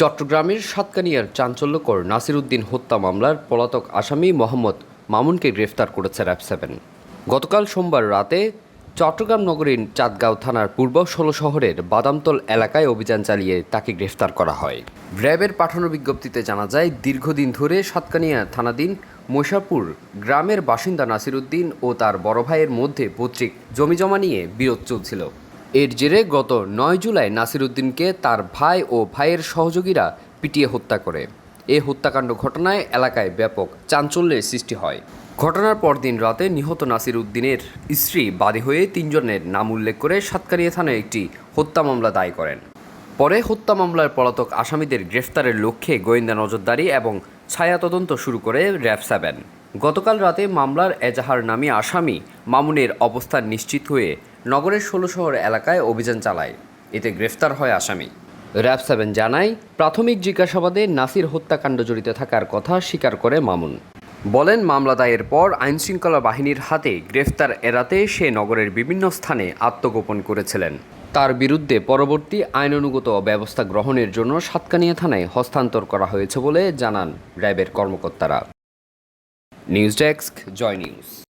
চট্টগ্রামের সাতকানিয়ার চাঞ্চল্যকর নাসিরউদ্দিন হত্যা মামলার পলাতক আসামি মোহাম্মদ মামুনকে গ্রেফতার করেছে র্যাব সেভেন। গতকাল সোমবার রাতে চট্টগ্রাম নগরীর চাঁদগাঁও থানার পূর্ব ষোলো শহরের বাদামতল এলাকায় অভিযান চালিয়ে তাকে গ্রেফতার করা হয়। র্যাবের পাঠানো বিজ্ঞপ্তিতে জানা যায়, দীর্ঘদিন ধরে সাতকানিয়া থানাধীন মৈশাপুর গ্রামের বাসিন্দা নাসিরউদ্দিন ও তার বড় ভাইয়ের মধ্যে পৈতৃক জমিজমা নিয়ে বিরোধ চলছিল। এর জেরে গত নয় জুলাই নাসিরউদ্দিনকে তার ভাই ও ভাইয়ের সহযোগীরা পিটিয়ে হত্যা করে। এ হত্যাকাণ্ড ঘটনায় এলাকায় ব্যাপক চাঞ্চল্যের সৃষ্টি হয়। ঘটনার পরদিন রাতে নিহত নাসির উদ্দিনের স্ত্রী বাদী হয়ে তিনজনের নাম উল্লেখ করে সাতকারিয়া থানায় একটি হত্যা মামলা দায় করেন। পরে হত্যা মামলার পলাতক আসামিদের গ্রেফতারের লক্ষ্যে গোয়েন্দা নজরদারি এবং ছায়া তদন্ত শুরু করে র্যাব সেভেন। গতকাল রাতে মামলার এজাহার নামী আসামি মামুনের অবস্থান নিশ্চিত হয়ে নগরের ষোলো শহর এলাকায় অভিযান চালায়। এতে গ্রেফতার হয় আসামি। র্যাব সেভেন জানায়, প্রাথমিক জিজ্ঞাসাবাদে নাসির হত্যাকাণ্ড জড়িত থাকার কথা স্বীকার করে মামুন। বলেন, মামলা দায়ের পর আইনশৃঙ্খলা বাহিনীর হাতে গ্রেফতার এড়াতে সে নগরের বিভিন্ন স্থানে আত্মগোপন করেছিলেন। তার বিরুদ্ধে পরবর্তী আইনানুগত ব্যবস্থা গ্রহণের জন্য সাতকানিয়া থানায় হস্তান্তর করা হয়েছে বলে জানান র্যাবের কর্মকর্তারা। News desk, Joy news.